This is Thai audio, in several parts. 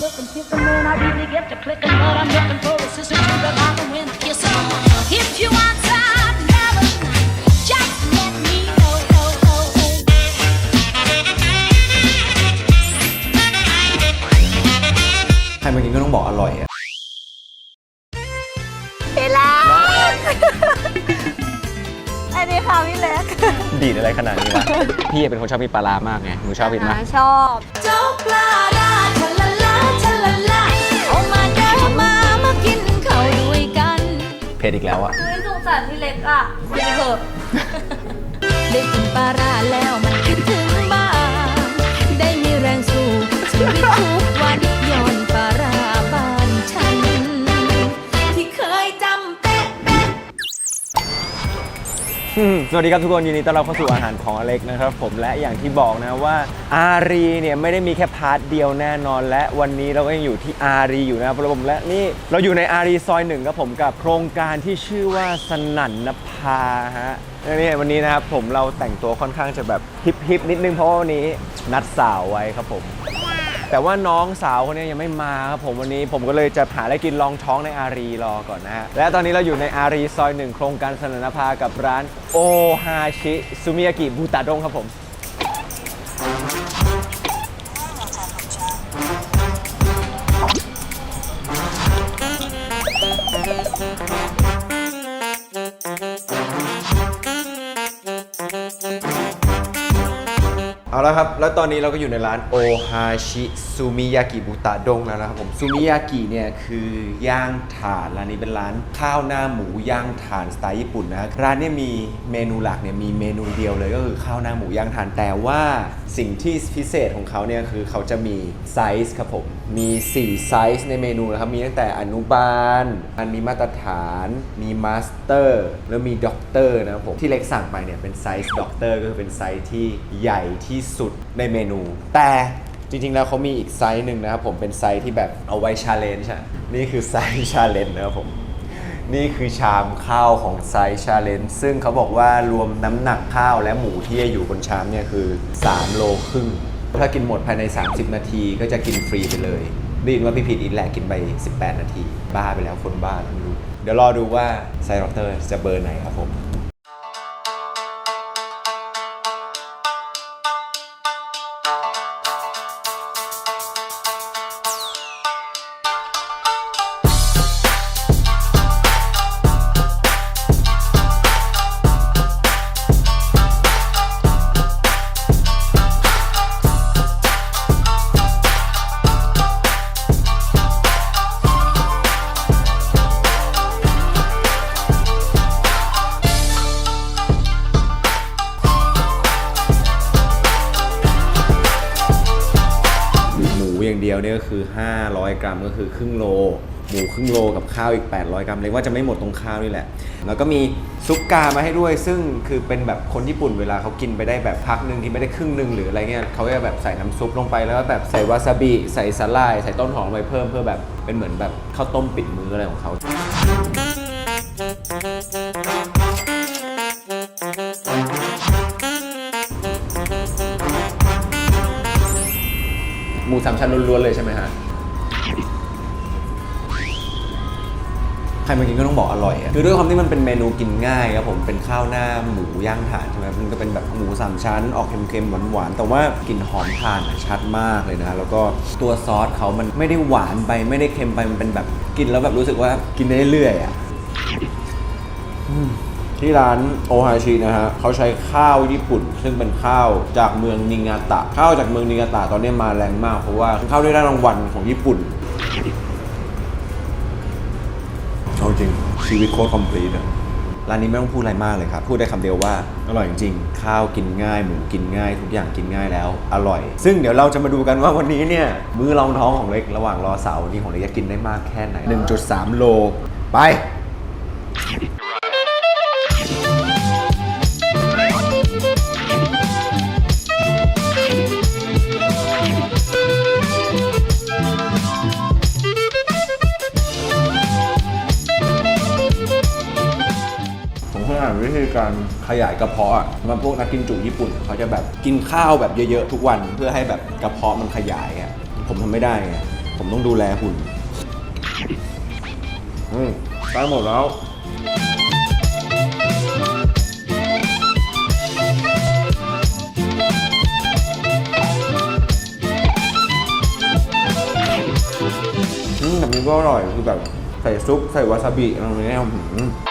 silk and silk and moon. I really get to clicking, but I'm looking for a sister to revive and win a kiss. If you want some never just let me know. Oh, oh, oh. ใครมากินก็ต้องบอกอร่อยอะพี่เล็กอันนี้ค่ะพี่เล็กดีดอะไรขนาดนี้วะ พี่เป็นคนชอบกินปลาร้ามากไงหนูชอบกินไหมชอบ เจ้าปลา เผ็ดอีกแล้วอะเฮ้ยสงสารพี่เล็กอะกินเถอะ ได้กินปลาร้า สวัสดีครับทุกคนยินดีต้อนรับเข้าสู่อาหารของอเล็กนะครับผมและอย่างที่บอกนะว่าอารีเนี่ยไม่ได้มีแค่พาร์ทเดียวแน่นอน และวันนี้เราก็ยังอยู่ที่อารีอยู่นะครับผมและนี่เราอยู่ในอารีซอยหนึ่งครับผมกับโครงการที่ชื่อว่าสนั่นนภาฮะและนี่วันนี้นะครับผมเราแต่งตัวค่อนข้างจะแบบฮิปฮิปนิดนึงเพราะว่าวันนี้นัดสาวไว้ครับผม แต่ว่าน้องสาวคนนี้ยังไม่มาครับผมวันนี้ผมก็เลยจะหาอะไรกินรองท้องในอารีรอก่อนนะฮะและตอนนี้เราอยู่ในอารีซอยหนึ่งโครงการสนานภากับร้านโอฮาชิซูมิยากิบูตาดงครับผม เอาละครับ แล้วตอนนี้เราก็อยู่ในร้านโอฮาชิซูมิยากิบุตะดงแล้วนะครับผมซูมิยากิเนี่ยคือย่างถ่านร้านนี้เป็นร้านข้าวหน้าหมูย่างถ่านสไตล์ญี่ปุ่นนะร้านเนี่ยมีเมนูหลักเนี่ยมีเมนูเดียวเลยก็คือข้าวหน้าหมูย่างถ่านแต่ว่าสิ่งที่พิเศษของเขาเนี่ยคือเขาจะมีไซส์ครับผม มี 4 ไซส์ในเมนูนะครับ มีตั้งแต่อนุบาล อันมีมาตรฐาน มีมาสเตอร์ แล้วมีด็อกเตอร์นะครับผม ที่เล็กสั่งไปเนี่ยเป็นไซส์ด็อกเตอร์ก็คือเป็นไซส์ที่ใหญ่ที่สุดในเมนู แต่จริงๆ แล้วเขามีอีกไซส์หนึ่งนะครับผมเป็นไซส์ที่แบบเอาไว้ชาเลนจ์อะนี่คือไซส์ชาเลนจ์นะครับผม นี่คือชามข้าวของไซส์ชาเลนจ์ซึ่งเขาบอกว่ารวมน้ำหนักข้าวและหมูที่อยู่บนชามเนี่ยคือ 3 โลครึ่ง ถ้ากินหมดภายใน 30 นาทีก็จะกินฟรีไปเลยได้ยินว่าพี่ผิดอีกแหละกินไป 18 นาที บ้าไปแล้วคนบ้าแล้วไม่รู้ เดี๋ยวรอดูว่าไซส์ด็อเตอร์จะเบอร์ไหนครับผม รัมก็คือครึ่งโล หมูครึ่งโลกับข้าวอีก 800 กรัมเลยว่าจะไม่หมดตรงข้าวนี่แหละ แล้วก็มีซุปกามาให้ด้วย ซึ่งคือเป็นแบบคนญี่ปุ่นเวลาเขากินไปได้แบบพักหนึ่งกินไม่ได้ครึ่งหนึ่งหรืออะไรเงี้ยเขาจะแบบใส่น้ำซุปลงไปแล้วก็แบบใส่วาซาบิใส่สาลายใส่ต้นหอมไปเพิ่มเพื่อแบบเป็นเหมือนแบบข้าวต้มปิดมืออะไรของเขาหมูสามชั้นล้วนๆเลยใช่ไหมฮะ รมากินก็ต้องบอกอร่อยอะคือด้วยความที่มันเป็นเมนูกินง่ายครับผมเป็นข้าวหน้าหมูย่างถ่านใช่ไหมมันก็เป็นแบบหมูสามชั้นออกเค็มๆหวานๆแต่ว่ากลิ่นหอมถ่านอะชัดมากเลยนะแล้วก็ตัวซอสเขามันไม่ได้หวานไปไม่ได้เค็มไปมันเป็นแบบกินแล้วแบบรู้สึกว่ากินได้เรื่อยอะอืม ที่ร้านโอฮาชินะฮะเขาใช้ข้าวญี่ปุ่น ซึ่งเป็นข้าวจากเมืองนิงาตะ ข้าวจากเมืองนิงาตะตอนนี้มาแรงมาก เพราะว่าข้าวได้รางวัลของญี่ปุ่น ชีวิตโคตรคอมพลีทอะร้านนี้ไม่ต้องพูดอะไรมากเลยครับ พูดได้คำเดียวว่า อร่อยจริงๆ ข้าวกินง่ายหมูกินง่าย ทุกอย่างกินง่ายแล้ว อร่อย ซึ่งเดี๋ยวเราจะมาดูกันว่าวันนี้เนี่ย มื้อรองท้องของเล็กระหว่างรอสาววันนี้ของเล็กจะกินได้มากแค่ไหน 1.3 โล ไป ขยายกระเพาะอะมันพวกนักกินจุญี่ปุ่นเขาจะแบบกินข้าวแบบเยอะๆทุกวันเพื่อให้แบบกระเพาะมันขยายอะผมทำไม่ได้ไงผมต้องดูแลหุ่นอืมได้หมดแล้วอืมแบบนี้ก็อร่อยคือแบบใส่ซุปใส่วาซาบิอะไรแบบนี้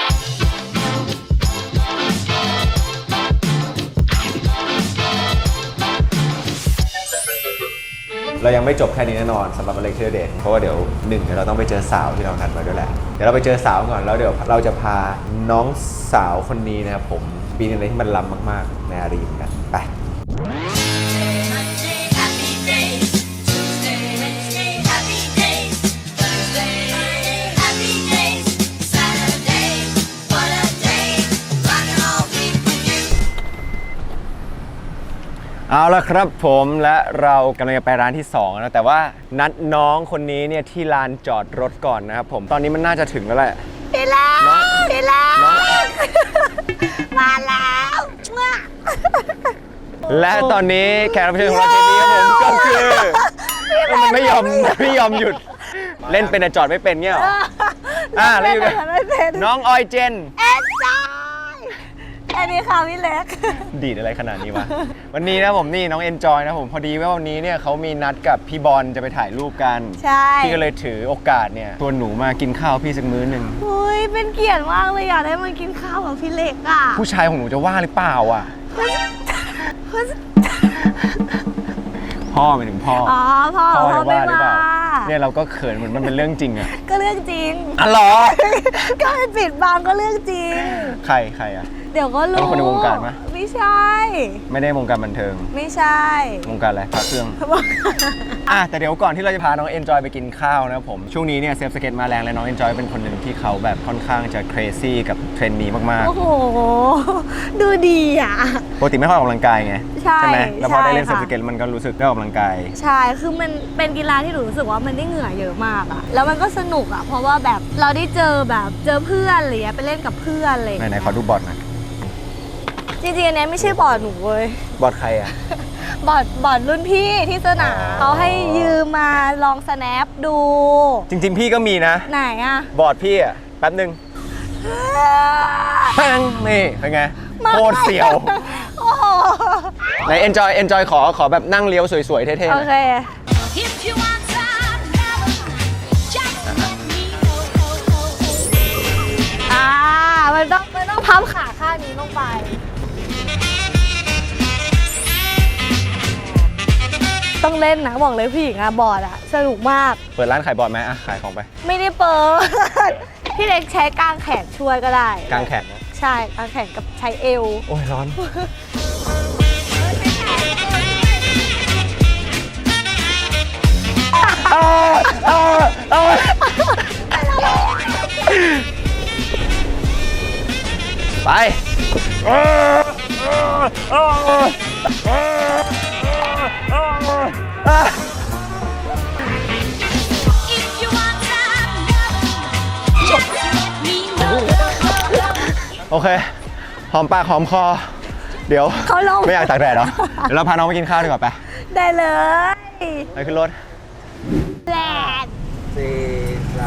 เรายังไม่จบแค่นี้แน่นอนสำหรับเล็กเทอร์เดทเพราะว่าเดี๋ยวหนึ่งเดี๋ยวเราต้องไปเจอสาวที่เรานัดไว้ด้วยแหละ เดี๋ยวเราไปเจอสาวก่อนแล้วเดี๋ยวเราจะพาน้องสาวคนนี้นะครับผมปีนอะไรที่มันล้ำมากๆในอารีมกันไป เอาละครับผมและเรากำลังจะไปร้านที่2นะแต่ว่านัดน้องคนนี้เนี่ยที่ลานจอดรถก่อนนะครับผมตอนนี้มันน่าจะถึงแล้วแหละพี่เล็กน้องพี่เล็กน้องมาแล้วมั่วและตอนนี้แขกรับเชิญของเราเทปนี้ครับผมก็คือมันไม่ยอมไม่ยอมหยุด เล่นเป็นแต่จอดไม่เป็นเงี้ยเหรออ่าแล้วอยู่กับไม่เป็นน้องออยเจนเอ็นจอย อันนี้ค่ะพี่เล็ก ดีดอะไรขนาดนี้วะ วันนี้นะผมนี่น้องเอนจอยนะผมพอดีว่าวันนี้เนี่ยเขามีนัดกับพี่บอลจะไปถ่ายรูปกัน ใช่ พี่ก็เลยถือโอกาสเนี่ยชวนหนูมากินข้าวพี่สักมื้อหนึ่งอุ้ยเป็นเกียรติมากเลยอยากได้มากินข้าวกับพี่เล็กอะผู้ชายของหนูจะว่าหรือเปล่าอะ พ่อหมายถึงพ่ออ๋อพ่อพ่อพ่อจะไม่ว่าหรือเปมาล่าเนี่ยเราก็เขินเหมือนมันเป็นเรื่องจริงอะก็เรื่องจริงอ๋อเหรอก็ไม่ปิดบังก็เรื่องจริง ใครใครอะเดี๋ยวก็รู้เป็นคนในวงการปะไม่ใช่ ไม่ได้วงการบันเทิงไม่ใช่วงการอะไรพระเครื่อง อะแต่เดี๋ยวก่อนที่เราจะพาน้องเอนจอยไปกินข้าวนะครับผม ช่วงนี้เนี่ยเซฟสเก็ตมาแรงและน้องเอนจอยเป็นคนหนึ่งที่เขาแบบค่อนข้างจะเครซี่กับเทรนด์นี้มากโอ้โห ดูดีอะ ๆปกติไม่ค่อยออกกำลังกายไงใช่ไหมแล้วพอได้เล่นใช่เซฟค่ะ สเก็ตมันก็รู้สึกได้ออกกำลังกาย ใช่ คือมันเป็นกีฬาที่หนูรู้สึกว่ามันได้เหงื่อเยอะมากอะแล้วมันก็สนุกอะเพราะว่าแบบเราได้เจอแบบเจอเพื่อนอะไรเงี้ยไปเล่นกับเพื่อนอะไรไหนเงี้ยๆขอดูบอร์ดหน่อย จริงๆอันเนี้ยไม่ใช่บอร์ดหนูเว้ย บอร์ดใครอะบอร์ดบอร์ดรุ่นพี่ที่สนามอ๋อ เขาให้ยืมมาลองสแนปดู จริง ๆ พี่ก็มีนะ ไหนอะบอร์ดพี่อะแป๊บหนึ่งแป้งนี่เป็นไงโคตรเสียว โอ้โหไหน enjoy enjoy ขอขอแบบนั่งเลี้ยวสวย ๆ เท่ๆหโอน่อยเค If you want some, never mind. Just let me know. อ่า มันต้องมันต้องพับขาข้างนี้ลงไป ต้องเล่นนะบอกเลยผู้หญิงอะบอร์ดอะสนุกมาก เปิดร้านขายบอร์ดไหมอะขายของไปไม่ได้เปิด พี่เล็กใช้กางแขนช่วยก็ได้กางแขนนะใช่กางแขนกับใช้เอว โอ้ยร้อน ไป โอเค หอมปากหอมคอ เดี๋ยวเขาลง ไม่อยากตากแดดเหรอ เดี๋ยวเราพาน้องไปกินข้าวดีกว่าไปได้เลยไปขึ้นรถแปด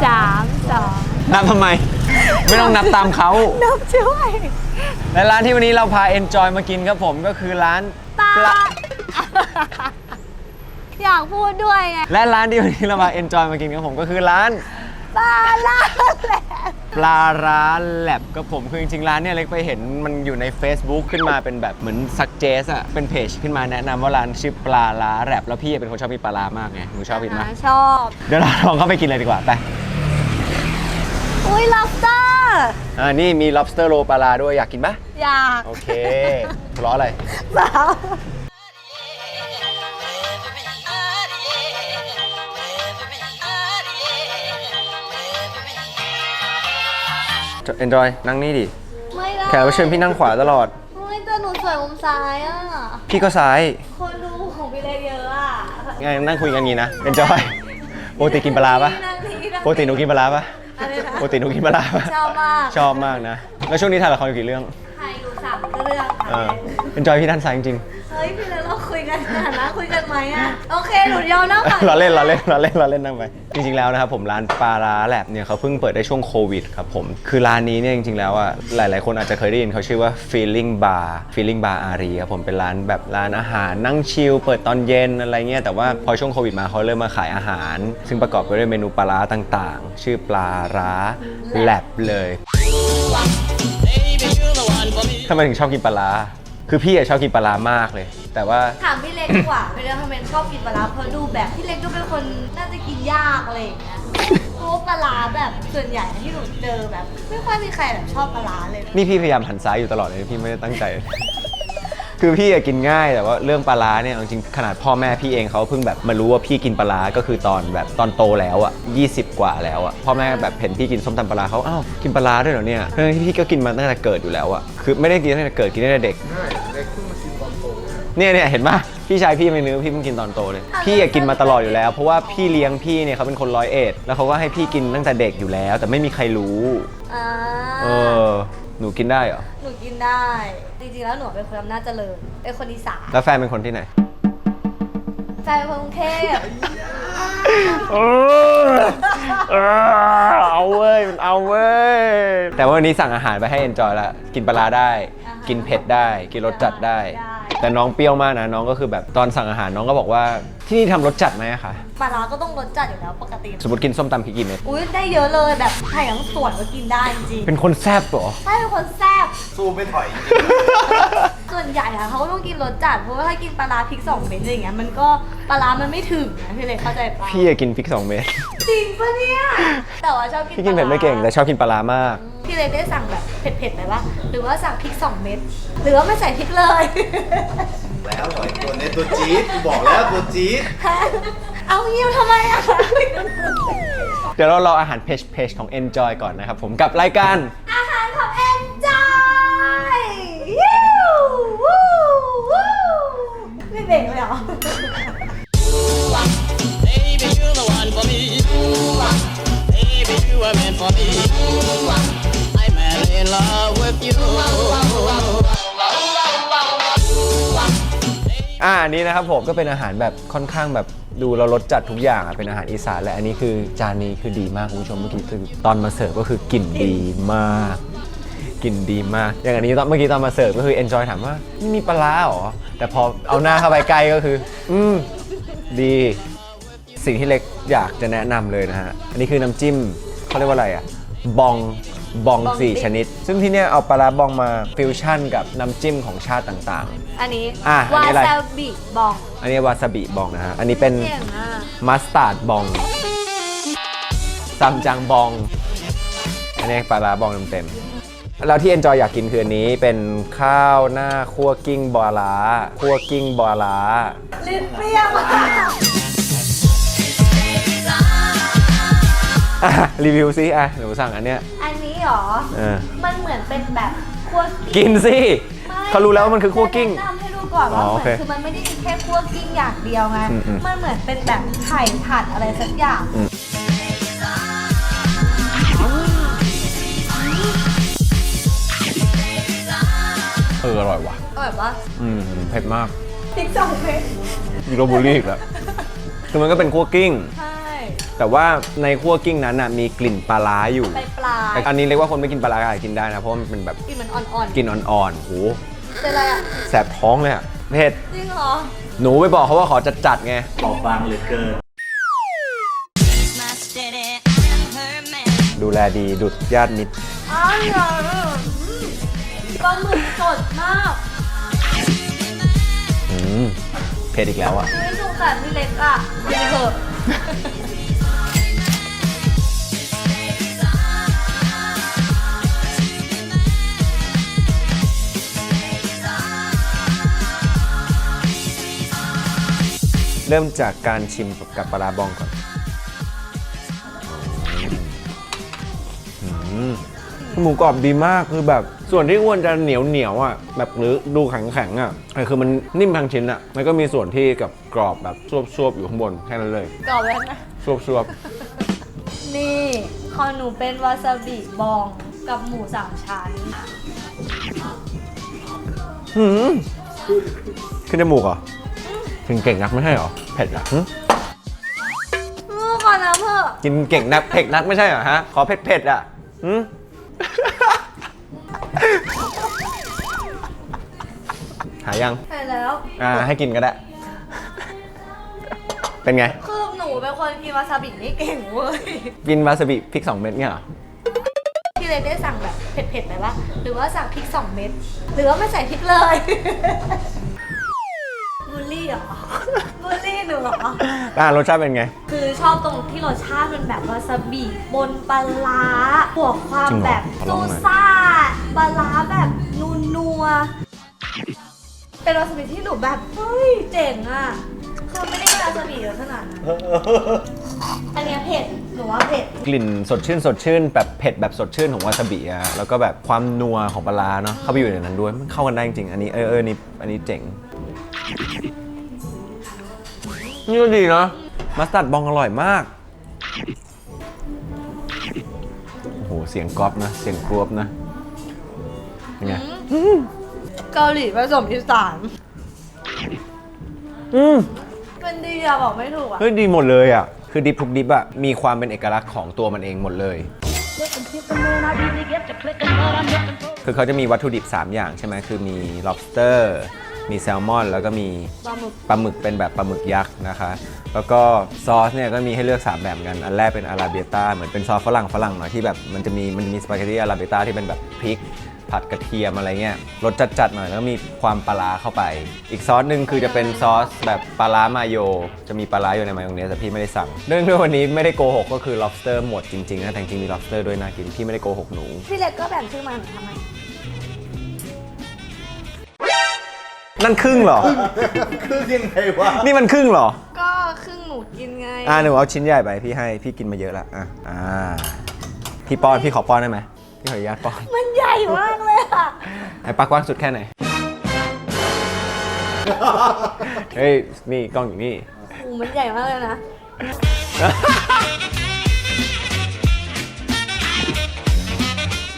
สามสองนับทำไม ไม่ต้องนับตามเขา นับช่วยและร้านที่วันนี้เราพา Enjoy มากินครับผมก็คือร้านปลา อยากพูดด้วยไงและร้านที่วันนี้เรามา Enjoy มากินครับผมก็คือร้าน ปลาล่าแหละปลาร้าแลบกับผมคือจริงๆร้านเนี่ยเล็กไปเห็นมันอยู่ใน Facebook ขึ้นมาเป็นแบบเหมือนซักเจสอะเป็นเพจขึ้นมาแนะนำว่าร้านชื่อปลาร้าแลบแล้วพี่เป็นคนชอบกินปลาร้ามากไงหนูชอบกินไหมชอบ เดี๋ยวเราลองเข้าไปกินเลยดีกว่าไปอุ้ย lobster อ่านี่มี lobster roll ปลาร้าด้วยอยากกินปะอยากโอเคทะเลาะอะไร สาว Enjoy นั่งนี่ดิ ไม่ได้แขกรับเชิญพี่นั่งขวาตลอดเฮ้ยแต่หนูสวยมุมซ้ายอะ พี่ก็ซ้าย คนดูของพี่เล็กเยอะอะไงนั่งคุยกันงี้นะ Enjoy ปกติกินปลาร้าปะนั่งนี่นั่งปกติหนูกินปลาร้าปะอะไรนะ ปกติหนูกินปลาร้าปะชอบมาก ชอบมากนะ แล้วช่วงนี้ถ่ายละครอยู่กี่เรื่องถ่ายอยู่สามเรื่องเอค่ะอ Enjoy พี่ด้านซ้ายจริงท เฮ้ยพี่เลยเราคุยกันนะนะคุยกันไหมอะโอเคหนูยอมนะค่ะเราเล่นเราเล่นเราเล่นเราเล่นนั่งไปจริงๆแล้วนะครับผมร้านปลาร้าแลบเนี่ยเขาเพิ่งเปิดได้ช่วงโควิดครับผมคือร้านนี้เนี่ยจริงๆแล้วอะหลายๆ คนอาจจะเคยได้ยินเขาชื่อว่า feeling bar feeling bar อารีครับผมเป็นร้านแบบร้านอาหารนั่งชิลเปิดตอนเย็นอะไรเงี้ยแต่ว่าพอช่วงโควิดมาเขาเริ่มมาขายอาหาร ซึ่งประกอบไปด้วยเมนูปลาร้าต่างๆ ชื่อปลาร้าแลบเลยทำไมถึงชอบกินปลาร้า คือพี่อะชอบกินปลาร้ามากเลย แต่ว่า ถามพี่เล็กดีกว่าพี่เล็กทำไมชอบกินปลาร้าเพราะดูแบบพี่เล็กดูเป็นคนน่าจะกินยากอะไรอย่างเงี้ยเพราะว่าปลาร้าแบบส่วนใหญ่ที่หนูเจอแบบ ไม่ค่อยมีใครแบบชอบปลาร้าเลยนี่พี่พยายามหันซ้ายอยู่ตลอดเลยพี่ไม่ได้ตั้งใจ คือพี่อะกินง่ายแต่ว่าเรื่องปลาร้าเนี่ยเอาจริงขนาดพ่อแม่พี่เองเขาเพิ่งแบบมารู้ว่าพี่กินปลาร้าก็คือตอนแบบตอนโตแล้วอะ20 กว่าแล้วอะพ่อแม่แบบเห็นพี่กินส้มตำปลาร้าเขาอ้าวกินปลาร้าด้วยเหรอเนี่ยเออพี่ก็กินมาตั้งแต่เกิดอยู่แล้วอะคือไม่ได้กินตั้งแต่เกิดกินตั้งแต่เด็ก เนี่ยเนี่ยเห็นปะพี่ชายพี่ไม่นึกว่าพี่เพิ่งกินตอนโตเลยพี่อะกินมาตลอดอยู่แล้ว เพราะว่าพี่เลี้ยงพี่เนี่ยเขาเป็นคนร้อยเอ็ดแล้วเขาก็ให้พี่กินตั้งแต่เด็กอยู่แล้ว แต่ไม่มีใครรู้อ่าเออหนูกินได้เหรอหนูกินได้ จริงๆแล้วหนูเป็นคนอำนาจเจริญเป็นคนอีสานแล้วแฟนเป็นคนที่ไหน ใจเป็นคนกรุงเทพเออเออเอาเว้ยมันเอาเว้ย แต่ว่าวันนี้สั่งอาหารไปให้ enjoy ละ กินปลาร้าได้ กินเผ็ดได้ กินรสจัดได้ แต่น้องเปรี้ยวมากนะน้องก็คือแบบตอนสั่งอาหารน้องก็บอกว่าที่นี่ทำรสจัดไหมอะคะปลาร้าก็ต้องรสจัดอยู่แล้วปกติ สมมติกินส้มตำพริกกี่เม็ดอุ้ยได้เยอะเลยแบบไข่ทั้งส่วนก็กินได้จริงเป็นคนแซ่บเหรอ ๆใช่เป็นคนแซ่บ สู้ไม่ถอยส่วนใหญ่อะเขาก็ต้องกินรสจัดเพราะว่าถ้ากินปลาร้าพริกสองเม็ดอะไรอย่างเงี้ยมันก็ปลาร้ามันไม่ถึงนะพี่เลยเข้าใจปะพี่อะกินพริกสองเม็ดจริงปะเนี่ยแต่ว่าชอบกินพี่กินเผ็ดไม่เก่งแต่ชอบกินปลาร้ามาก พี่เลยได้สั่งแบบเผ็ดๆไหมวะหรือว่าสั่งพริกสองเม็ดหรือว่าไม่ใส่พริกเลย แล้วถอยตัวนี้ตัวจี๊ดกูบอกแล้วตัวจี๊ดเอาเงี้ยทำไมอะเดี๋ยวเรารออาหารเพจเพจของ Enjoy ก่อนนะครับผมกับรายการ อาหารของ Enjoy ยูวู้วู้ไม่เบรกเลยเหรอ Baby, you're the one for me. Baby, you were meant for me. In love with you. อ่าอันนี้นะครับผมก็เป็นอาหารแบบค่อนข้างแบบดูเรารสจัดทุกอย่างอะเป็นอาหารอีสานและอันนี้คือจานนี้คือดีมากคุณผู้ชมเมื่อกี้คือตอนมาเสิร์ฟก็คือกลิ่นดีมากกลิ่นดีมาก อย่างอันนี้ตอนเมื่อกี้ตอนมาเสิร์ฟก็คือ enjoy ถามว่านี่มีปลาร้าเหรอแต่พอเอาหน้าเข้าไปใกล้ก็คือ อืมดี สิ่งที่เล็กอยากจะแนะนำเลยนะฮะ อันนี้คือน้ำจิ้มเขาเรียกว่าอะไรอะบอง บองบองสี่ดิบ ชนิด ซึ่งที่เนี้ยเอาปลาร้าบองมาฟิวชั่นกับน้ำจิ้มของชาติต่างๆอันนี้อะอันวานี้อะไร ซาบิบองอันนี้วาซาบิบองนะฮะ อันนี้เป็นเก่งอะมัสตาร์ดบองซัมจังบอง อันนี้ปลาร้าบองเต็มๆแล้วที่เอนจอยอยากกินคืออันนี้เป็นข้าวหน้าคั่วกิ้งบอลาคั่วกิ้งบอลาลิ้นเปรี้ยวอะอะรีวิวซิอะหนูสั่งอันเนี้ยอันนี้เหรอ เออ มันเหมือนเป็นแบบคั่วกินสิ ไม่เขารู้แล้วว่ามันคือคั่วกิ้งจะแนะนำให้ดูก่อนว่าอ๋อเหโอมืเคอนคือมันไม่ได้มีแค่คั่วกิ้งอย่างเดียวไง อืมอืม มันเหมือนเป็นแบบไข่ผัดอะไรสักอย่าง เอออร่อยว่ะ ก็แบบว่าอืมเผ็ดมาก พริกสองเม็ด ยูโรบุรีอีกแล้วคือมันก็เป็นคั่วกิ้ง ใช่ แต่ว่าในคั่วกิ้งนั้นน่ะมีกลิ่นปลาร้าอยู่ไปปลายแต่อันนี้เรียกว่าคนไม่กินปลาร้าอาจกินได้นะ เพราะว่ามันเป็นแบบกินเหมือนอ่อนกลิ่นอ่อนๆโหๆเป็นอะไรอะแสบท้องเลยอะเผ็ด จริงเหรอหนูไปบอกเขาว่าขอจัดจัดๆไงบอกบางเหลือเกิน My steady and her man. ดูแลดีดุดญาติมิตร อ้าวเหรออืมปลาหมึกสดมากอืมเผ็ดอีกแล้วอะ ไม่สงสารพี่เล็กอะกินเถอะ เริ่มจากการชิมกับปลาร้าบองก่อนอืมหมูกรอบดีมากคือแบบส่วนที่อ้วนจะเหนียวเหนียวๆอะแบบหรือดูแข็งแข็งๆอะแต่คือมันนิ่มทั้งชิ้นอะมันก็มีส่วนที่กับกรอบแบบซวบๆอยู่ข้างบนแค่นั้นเลยกรอบแล้วนะซวบนี่ของหนูเป็นวาซาบิบองกับหมูสามชั้นๆหืมขึ้นจมูกเหรอ กินเก่งนักไม่ใช่เหรอเผ็ดเหรอหึเออก่อนนะเพื่อกินเก่งนักเผ็ดนักไม่ใช่เหรอฮะขอเผ็ดเผ็ดๆอะหึหายังใช่แล้ว อ่าให้กินก็ได้ เป็นไง คือหนูเป็นคนกินวาซาบิไม่เก่งเว้ย กินวาซาบิพริก2เม็ดเนี่ยเหรอ พี่เลยได้สั่งแบบเผ็ดๆไหมวะหรือว่าสั่งพริกสองเม็ด หรือว่าไม่ใส่พริกเลย บูลลี่เหรอ บูลลี่หนูเหรอ อ่ารสชาติเป็นไง คือชอบตรงที่รสชาติมันแบบวาซาบิบนปลาร้าบวกความจริงเหรอแบบขอลซูองหน่อย ซ่าปลาร้าแบบนัวนัวๆเป็นวาซาบิที่หนูแบบ เฮ้ย เจ๋งอะ คือไม่ได้เป็นวาซาบิเยอะขนาดนั้นอันเนี้ยเผ็ดหนูว่าเผ็ด กลิ่นสดชื่นสดชื่นแบบเผ็ดแบบสดชื่นของวาซาบิอะแล้วก็แบบความนัวของปลาร้าเนาะเข้าไปอยู่ในนั้นด้วยมันเข้ากันได้จริงๆอันนี้เออเออนี่อันนี้เจ๋ง นี่ก็ดีเนาะมัสตาร์ดบองอร่อยมาก โอ้โห เสียงกรอบนะ เสียงกรวบนะเป็นไง เกาหลีผสมอีสานอืมเป็นดีอะบอกไม่ถูกอะเฮ้ยดีหมดเลยอะ คือดิบทุกดิบอะ มีความเป็นเอกลักษณ์ของตัวมันเองหมดเลย คือเขาจะมีวัตถุดิบ 3 อย่างใช่ไหมคือมี lobster มีแซลมอน แล้วก็มีปลาหมึกปลาหมึกเป็นแบบปลาหมึกยักษ์นะคะ แล้วก็ซอสเนี่ยก็มีให้เลือก 3 แบบกัน อันแรกเป็นอาราเบียต้าเหมือนเป็นซอสฝรั่งฝรั่งหน่อยที่แบบมันจะมีมันจะมีสปาเกตตี้อาราเบียต้าที่เป็นแบบพริก ผัดกระเทียมอะไรเงี้ยรสจัดๆหน่อยแล้วก็มีความปลาร้าเข้าไป อีกซอสหนึ่งคือจะเป็นซอสแบบปลาร้ามาโย จะมีปลาร้าอยู่ในมายองเนสแต่พี่ไม่ได้สั่ง เนื่องด้วยวันนี้ไม่ได้โกหกก็คือ lobster หมดจริงๆนะแต่จริงๆมี lobster ด้วยน่ากินพี่ไม่ได้โกหกหนู พี่เล็กก็แบ่งชื่อมาหนูทำไม นั่นครึ่งเหรอคือยังไงวะนี่มันครึ่งเหรอ ก็ครึ่งหนูกินไงอ่าหนูเอาชิ้นใหญ่ไปพี่ให้พี่กินมาเยอะละอะอ่าพี่ป้อนพี่ขอป้อนได้ไหมพี่ขออนุญาตป้อนมันใหญ่มากเลยอะไอ้ปักกว้างสุดแค่ไหนเฮ้ยนี่กล้องอยู่นี่ โอ้มันใหญ่มากเลยนะ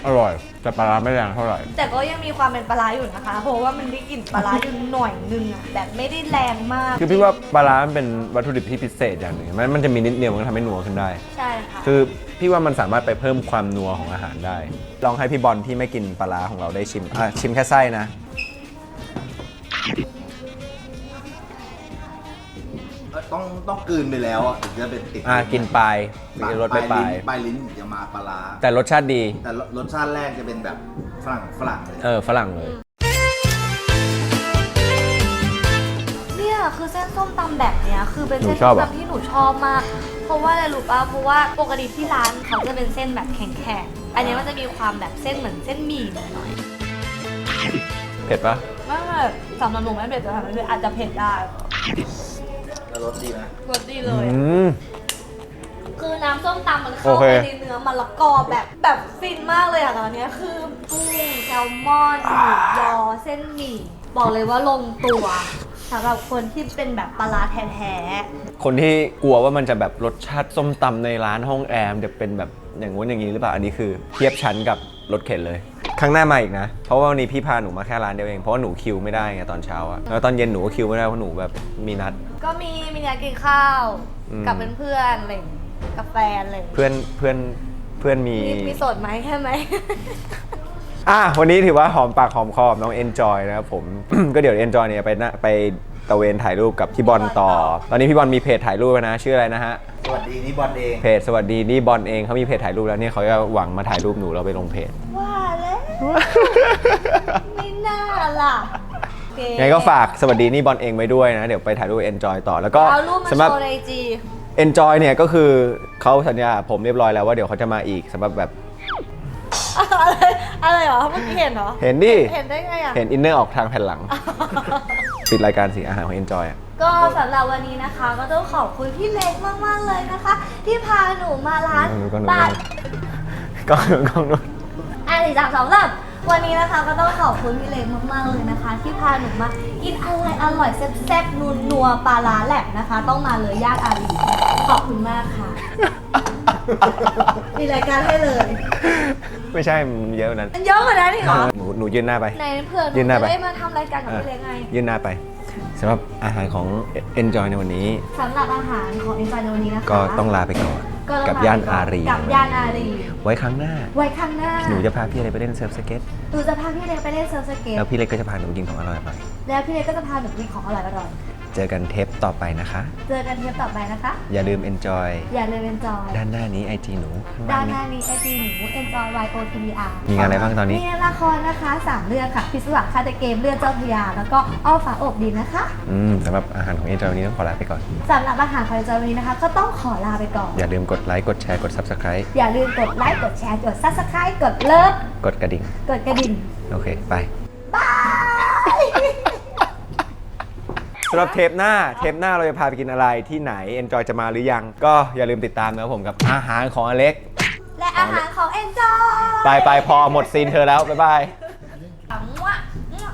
อร่อย แต่ปลาร้าไม่แรงเท่าไหร่ แต่ก็ยังมีความเป็นปลาร้าอยู่นะคะ เพราะว่ามันได้กลิ่นปลาร้าอยู่หน่อยนึงอะแบบไม่ได้แรงมาก คือพี่ว่าปลาร้ามันเป็นวัตถุดิบที่พิเศษอย่างหนึ่งมันมันจะมีนิดเดียวมันก็ทำให้นัวขึ้นได้ ใช่ค่ะ คือพี่ว่ามันสามารถไปเพิ่มความนัวของอาหารได้ ลองให้พี่บอลที่ไม่กินปลาร้าของเราได้ชิมอะชิมแค่ไส้นะ ต้องต้องกลืนไปแล้วอะถึงจะเป็นติดอะกินปลายถึงจะรสไปปลายปลายลิ้นถึงจะมาปลาร้าแต่รสชาติดี แต่รสชาติแรกจะเป็นแบบฝรั่งฝรั่งเลยเออฝรั่งเลย เนี่ยคือเส้นส้มตำแบบเนี้ยคือเป็นหนูเส้นชอส้บมเหรอตำที่หนูชอบมาก เพราะว่าอะไรรู้ป่ะเพราะว่าปกติที่ร้านเขาจะเป็นเส้นแบบแข็งๆอันเนี้ยมันจะมีความแบบเส้นเหมือนเส้นหมี่หน่อยเผ็ดปะๆไม่ไม่สำหรับหนูไม่เผ็ดแต่สำหรับหนูอาจจะเผ็ดได้ แล้วรสดีนะรสดีเลย อือะมคือน้ำส้มตำมันเข้าโอเค ไปในเนื้อมะละกอแบบแบบฟินมากเลยอะตอนเนี้ยคือกุ้งแซลมอนหมูยอเส้นหมี่ บอกเลยว่าลงตัวสำหรับคนที่เป็นแบบปลาร้าแท้ๆคนที่กลัวว่ามันจะแบบรสชาติส้มตำในร้านห้องแอมจะเป็นแบบอย่างงู้นอย่างนี้หรือเปล่าอันนี้คือ เทียบชั้นกับรถเข็นเลย ครั้งหน้ามาอีกนะ เพราะว่าวันนี้พี่พาหนูมาแค่ร้านเดียวเอง เพราะว่าหนูคิวไม่ได้ไงตอนเช้าอะแล้วตอนเย็นหนูก็คิวไม่ได้เพราะหนูแบบมีนัด ก็มีมีนัดกินข้าว อืม กับเพื่อนๆอะไรอย่างเงี้ยกับแฟนอะไรอย่างเงี้ยเพื่อนเพื่อนเพื่อนมี มีมีโสดไหมแค่ไหม อะวันนี้ถือว่าหอมปากหอมคอกับน้องเอนจอยนะครับผม ก็เดี๋ยวเอนจอยเนี่ยไปนะไปตะเวนถ่ายรูปกับพี่บอลต่อ ตอนนี้พี่บอลมีเพจถ่ายรูปแล้วนะ ชื่ออะไรนะฮะ สวัสดีนี่บอลเอง เพจสวัสดีนี่บอลเองเขามีเพจถ่ายรูปแล้วเนี่ยเขาจะหวังมาถ่ายรูปหนูเราไปลงเพจว่าแล้ว ไม่น่าล่ะโอเคไงก็ฝากสวัสดีนี่บอลเองไว้ด้วยนะ เดี๋ยวไปถ่ายรูป Enjoy ต่อแล้วก็เอารูปมาสำหรับ โชว์ในจี Enjoy เนี่ยก็คือเขาสัญญาผมเรียบร้อยแล้วว่าเดี๋ยวเขาจะมาอีกสำหรับแบบอะไรอะไรเหรอเมื่อกี้เห็นเหรอ เห็นดิ เห็นได้ไงอะ เห็นอินเนอร์ออกทางแผ่นหลัง ปิดรายการสีอาหารของ Enjoy อะก็สำหรับวันนี้นะคะ ก็ต้องขอบคุณพี่เล็กมาก ๆ เลยนะคะ ที่พาหนูมาร้านหนูก็หนูบาก็ก็นู้นอะ สี่สามสองสามวันนี้นะคะก็ต้องขอบคุณพี่เล็กมากๆเลยนะคะ ที่พาหนูมากินอะไรอร่อยแซ่บๆนัวนัวๆปลาร้าแหลกนะคะ ต้องมาเลยย่างอาลีขอบคุณมากค่ะ มีรายการให้เลยไม่ใช่มันเยอะกว่านั้นมันเยอะกว่านั้นอีกเหรอหนูหนูยืนหน้าไปไหนเผื่อหนูยืนหน้าไปจะได้มาทำรายการกับพี่เล็กไงยืนหน้าไปสำหรับอาหารของ Enjoy ในวันนี้ สำหรับอาหารของอินฟานในวันนี้นะคะ ก็ต้องลาไปก่อน ก็ต้องกับลไปย่านอารีกับย่านอารีไว้ครั้งหน้า ไว้ข้างหน้า หนูจะพาพี่อะไรไปเล่นเซิร์ฟสเก็ตหนูจะพาพี่เล็กไปเล่นเซิร์ฟสเก็ตแล้วพี่เล็กก็จะพาหนูกินของอร่อยแล้วพี่เล็กก็จะพาหนูกินของอร่อยอร่อยๆ เจอกันเทปต่อไปนะคะ เจอกันเทปต่อไปนะคะ อย่าลืม Enjoy อย่าลืมเป็นจอยด้านหน้านี้ IG หนูข้างด้าล่างนหนี้ น้านี้ไอจีหนู enjoy y o t v r มีงานอะไรบ้างตอนนี้ มีละครนะคะสามเรื่องค่ะพิศวาสคาตเกมเรื่องเจ้าพระยา แล้วก็อ้อฟ้าอบดินนะคะ อืมสำหรับอาหารของ Enjoy วันนี้ต้องขอลาไปก่อน สำหรับอาหารของเจ้าวันนี้นะคะ ก็ต้องขอลาไปก่อน อย่าลืมกดไลค์กดแชร์กด Subscribe อย่าลืมกดไลค์ กดแชร์ กด subscribe กดเลิฟ กดกระดิ่ง กดกระดิ่ง โอเค ไป บายสำหรับเทปหน้าเทปหน้าเราจะพาไปกินอะไรที่ไหน Enjoy จะมาหรือยัง ก็อย่าลืมติดตามนะครับผมกับอาหารของอเล็กและอาหารของ enjoy ไปไปพอหมดซีนเธอแล้วบ๊ายบาย มั่วมั่ว